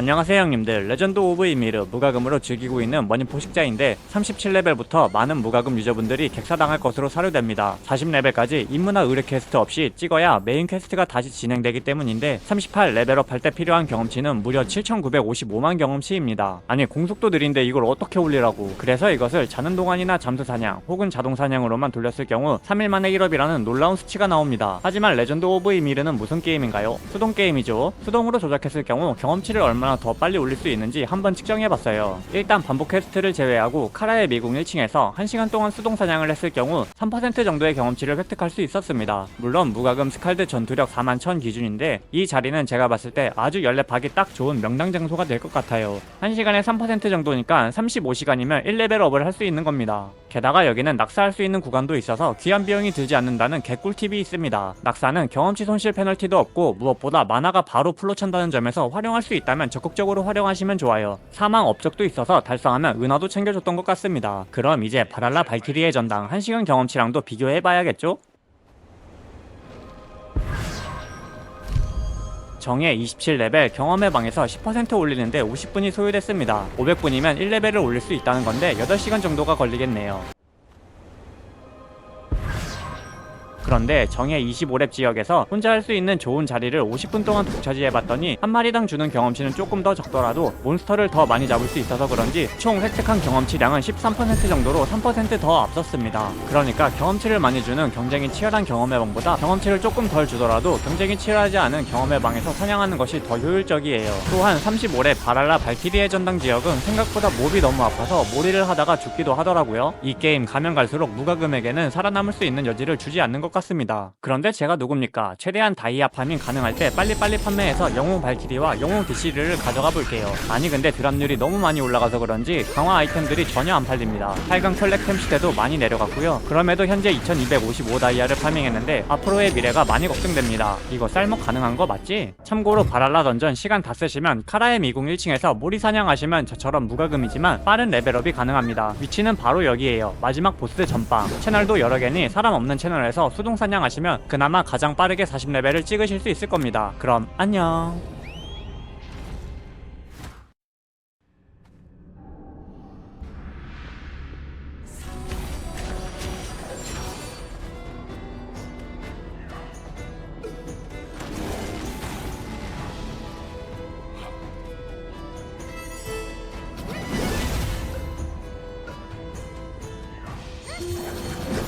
안녕하세요 형님들. 레전드 오브 이미르 무과금으로 즐기고 있는 머니 포식자인데 37레벨부터 많은 무과금 유저분들이 객사당할 것으로 사료됩니다. 40레벨까지 인문화 의뢰 퀘스트 없이 찍어야 메인 퀘스트가 다시 진행되기 때문인데 38레벨업 할 때 필요한 경험치는 무려 7955만 경험치입니다. 아니 공속도 느린데 이걸 어떻게 올리라고. 그래서 이것을 자는 동안이나 잠수 사냥 혹은 자동 사냥으로만 돌렸을 경우 3일 만에 1업이라는 놀라운 수치가 나옵니다. 하지만 레전드 오브 이미르는 무슨 게임인가요? 수동 게임이죠. 수동으로 조작했을 경우 경험치를 얼마나 더 빨리 올릴 수 있는지 한번 측정해봤어요. 일단 반복 퀘스트를 제외하고 카라의 미궁 1층에서 1시간 동안 수동 사냥을 했을 경우 3% 정도의 경험치를 획득할 수 있었습니다. 물론 무과금 스칼드 전투력 4만 1000 기준인데 이 자리는 제가 봤을 때 아주 연랩하기 딱 좋은 명당 장소가 될 것 같아요. 1시간에 3% 정도니까 35시간이면 1레벨업을 할 수 있는 겁니다. 게다가 여기는 낙사할 수 있는 구간도 있어서 귀한 비용이 들지 않는다는 개꿀팁이 있습니다. 낙사는 경험치 손실 페널티도 없고 무엇보다 만화가 바로 풀로 찬다는 점에서 활용할 수 있다면 적극적으로 활용하시면 좋아요. 사망 업적도 있어서 달성하면 은화도 챙겨줬던 것 같습니다. 그럼 이제 바랄라 발키리의 전당 1시간 경험치랑도 비교해봐야겠죠? 정예 27레벨 경험의 방에서 10% 올리는데 50분이 소요됐습니다. 500분이면 1레벨을 올릴 수 있다는 건데 8시간 정도가 걸리겠네요. 그런데 정예 25렙 지역에서 혼자 할 수 있는 좋은 자리를 50분 동안 독차지해봤더니 한 마리당 주는 경험치는 조금 더 적더라도 몬스터를 더 많이 잡을 수 있어서 그런지 총 획득한 경험치량은 13% 정도로 3%더 앞섰습니다. 그러니까 경험치를 많이 주는 경쟁이 치열한 경험의 방보다 경험치를 조금 덜 주더라도 경쟁이 치열하지 않은 경험의 방에서 사냥하는 것이 더 효율적이에요. 또한 35렙 바랄라 발키리의 전당 지역은 생각보다 몹이 너무 아파서 몰이를 하다가 죽기도 하더라고요. 이 게임 가면 갈수록 무과금에게는 살아남을 수 있는 여지를 주지 않는 것 같습니다. 그런데 제가 누굽니까? 최대한 다이아 파밍 가능할 때 빨리빨리 판매해서 영웅 발키리와 영웅 DC를 가져가 볼게요. 아니 근데 드랍률이 너무 많이 올라가서 그런지 강화 아이템들이 전혀 안 팔립니다. 8강 컬렉템 시대도 많이 내려갔고요. 그럼에도 현재 2255 다이아를 파밍했는데 앞으로의 미래가 많이 걱정됩니다. 이거 쌀먹 가능한 거 맞지? 참고로 바랄라 던전 시간 다 쓰시면 카라의 미궁 1층에서 모리 사냥하시면 저처럼 무과금이지만 빠른 레벨업이 가능합니다. 위치는 바로 여기에요. 마지막 보스 전방. 채널도 여러 개니 사람 없는 채널에서 수동사냥 하시면 그나마 가장 빠르게 40레벨을 찍으실 수 있을 겁니다. 그럼 안녕 Yeah.